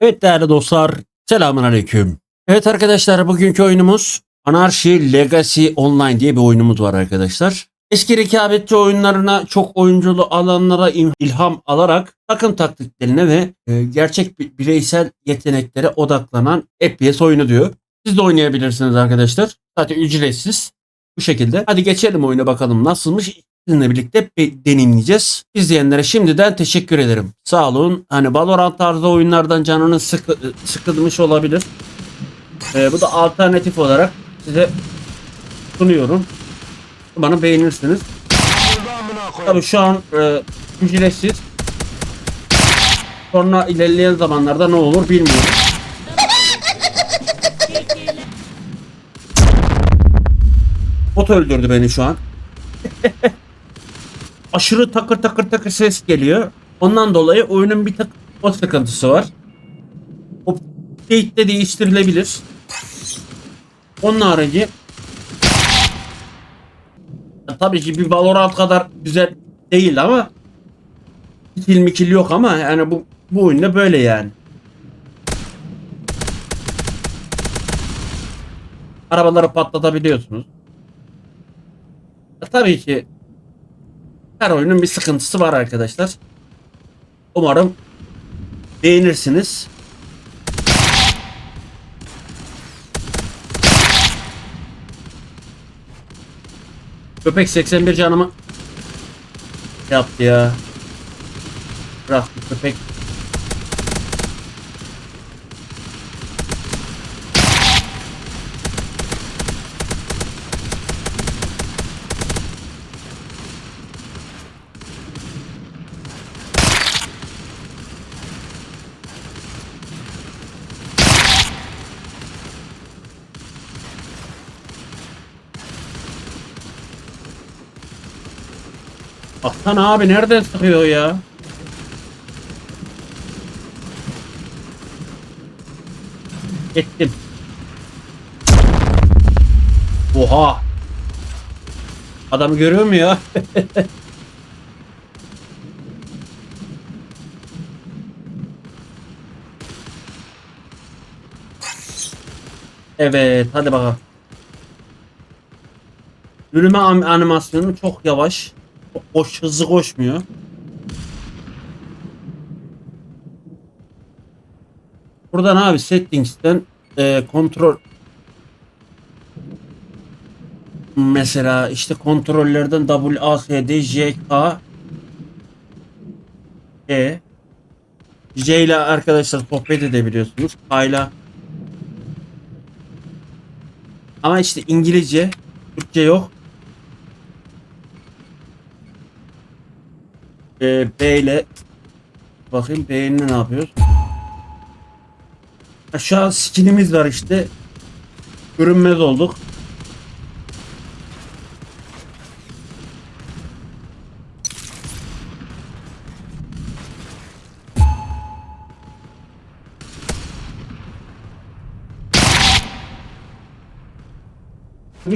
Evet değerli dostlar, selamun aleyküm. Evet arkadaşlar, bugünkü oyunumuz Anarchy Legacy Online diye bir oyunumuz var arkadaşlar. Eski rekabetçi oyunlarına çok oyunculu alanlara ilham alarak takım taktiklerine ve e, gerçek bi- bireysel yeteneklere odaklanan FPS oyunu diyor. Siz de oynayabilirsiniz arkadaşlar. Zaten ücretsiz. Bu şekilde. Hadi geçelim oyuna bakalım nasılmış. Sizinle birlikte deneyimleyeceğiz. İzleyenlere şimdiden teşekkür ederim. Sağ olun. Hani Valorant tarzı oyunlardan canınız sıkı, sıkılmış olabilir. Ee, bu da alternatif olarak size sunuyorum. Bana beğenirsiniz. Tabii şu an e, ücretsiz. Sonra ilerleyen zamanlarda ne olur bilmiyorum. Bot öldürdü beni şu an. Aşırı takır takır takır ses geliyor. Ondan dolayı oyunun bir tık o sıkıntısı var. Update de değiştirilebilir. Onun harici tabii ki bir Valorant kadar güzel değil ama kill mikil yok ama yani bu bu oyunda böyle yani. Arabaları patlatabiliyorsunuz. Ya tabii ki her oyunun bir sıkıntısı var arkadaşlar. Umarım beğenirsiniz. Köpek 81 canımı yaptı ya. Bıraktı köpek. Baksana abi nereden sıkıyor ya? Ettim. Oha. Adamı görüyor mu ya? evet hadi bakalım. Yürüme animasyonu çok yavaş. Koş, hızlı koşmuyor. Buradan abi settings'ten e, kontrol mesela işte kontrollerden W A S D J K E J ile arkadaşlar sohbet edebiliyorsunuz. K ile ama işte İngilizce Türkçe yok. Ee, B ile bakayım B'nin ne yapıyoruz? An skinimiz var işte. Görünmez olduk.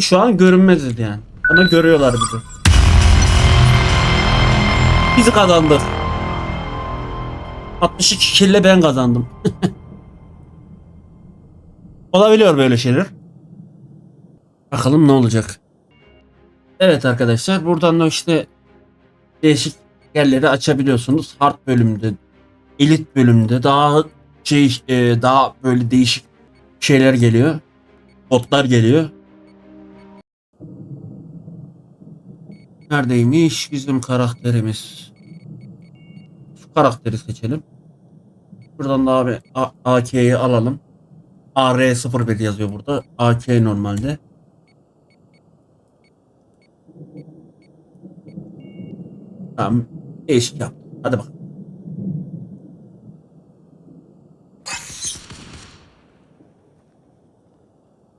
Şu an görünmeziz yani. Ama görüyorlar bizi. Biz kazandık. 62 kille ben kazandım. Olabiliyor böyle şeyler. Bakalım ne olacak. Evet arkadaşlar buradan da işte değişik yerleri açabiliyorsunuz. Hard bölümde, elit bölümde daha şey e, daha böyle değişik şeyler geliyor. Botlar geliyor. Neredeymiş bizim karakterimiz? Şu karakteri seçelim. Buradan da abi AK'yi alalım. AR01 yazıyor burada. AK normalde. Tamam. Değişik yap. Hadi bak.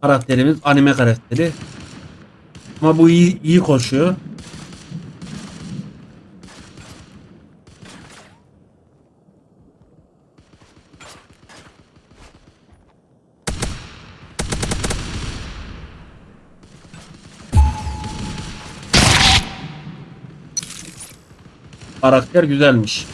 Karakterimiz anime karakteri. Ama bu iyi, iyi koşuyor. Karakter güzelmiş.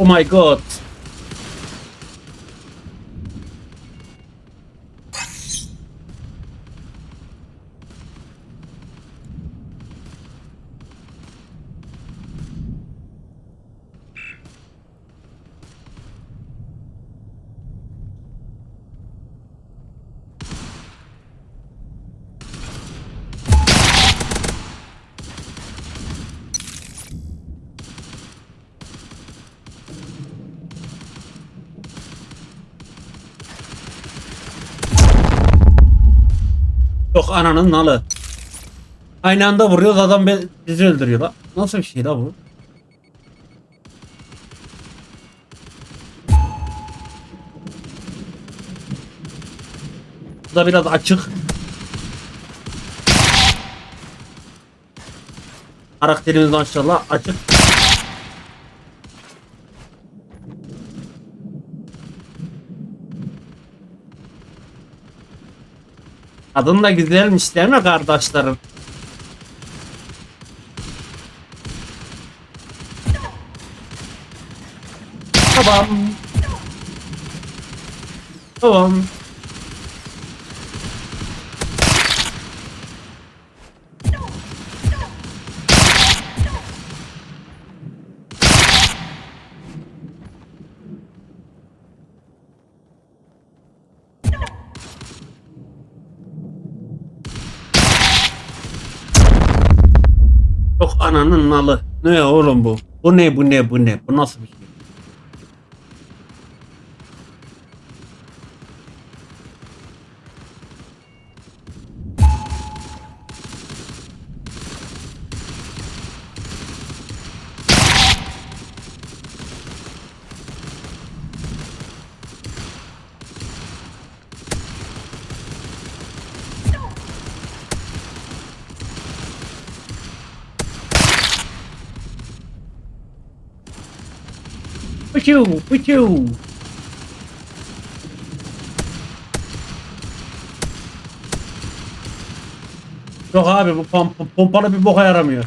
Oh my god. Yok ananın nalı. Aynı anda vuruyoruz adam bizi öldürüyor la. Nasıl bir şey la bu? Bu da biraz açık. Karakterimiz maşallah açık. Adın da güzelmiş mi kardeşlerim? Tamam. Tamam. Yok ananın nalı. Ne oğlum bu? Bu ne bu ne bu ne? Bu nasıl bir şey? Pıçıv pıçıv. Yok abi bu pomp pompalı bir boka yaramıyor.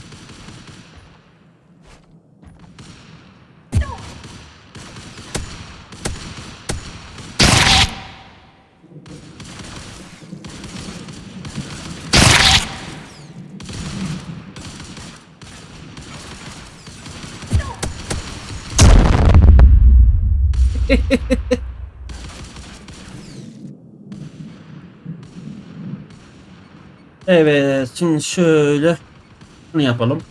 Evet şimdi şöyle bunu yapalım.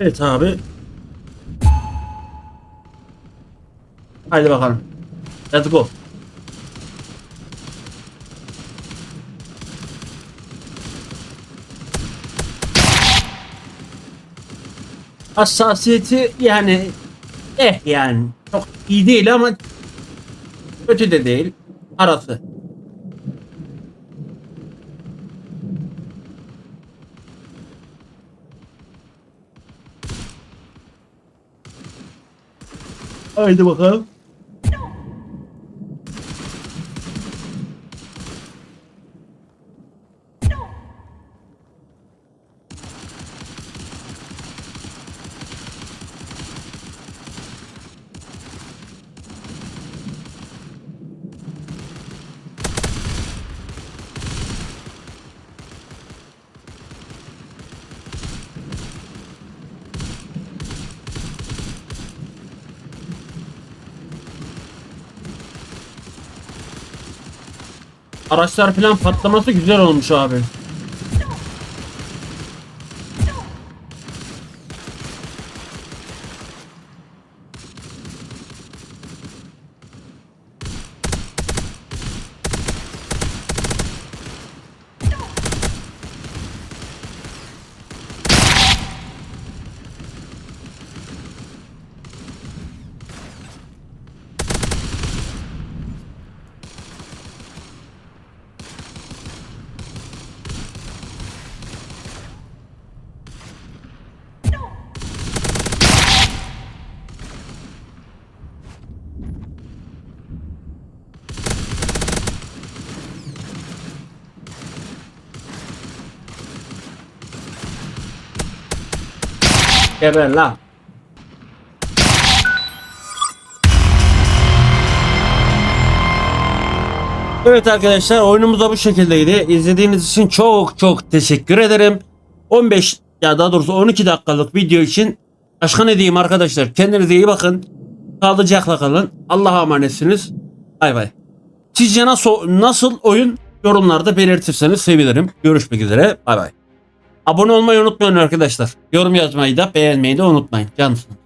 Evet abi. Haydi bakalım. Let's go. Hassasiyeti yani eh yani çok iyi değil ama kötü de değil. Arası. Haydi bakalım. Araçlar falan patlaması güzel olmuş abi. Geber lan. Evet arkadaşlar oyunumuz da bu şekildeydi. İzlediğiniz için çok çok teşekkür ederim. 15 ya daha doğrusu 12 dakikalık video için başka ne diyeyim arkadaşlar. Kendinize iyi bakın. Sağlıcakla kalın. Allah'a emanetsiniz. Bay bay. Sizce nasıl, nasıl oyun yorumlarda belirtirseniz sevinirim. Görüşmek üzere. Bay bay. Abone olmayı unutmayın arkadaşlar. Yorum yazmayı da beğenmeyi de unutmayın. Cansın.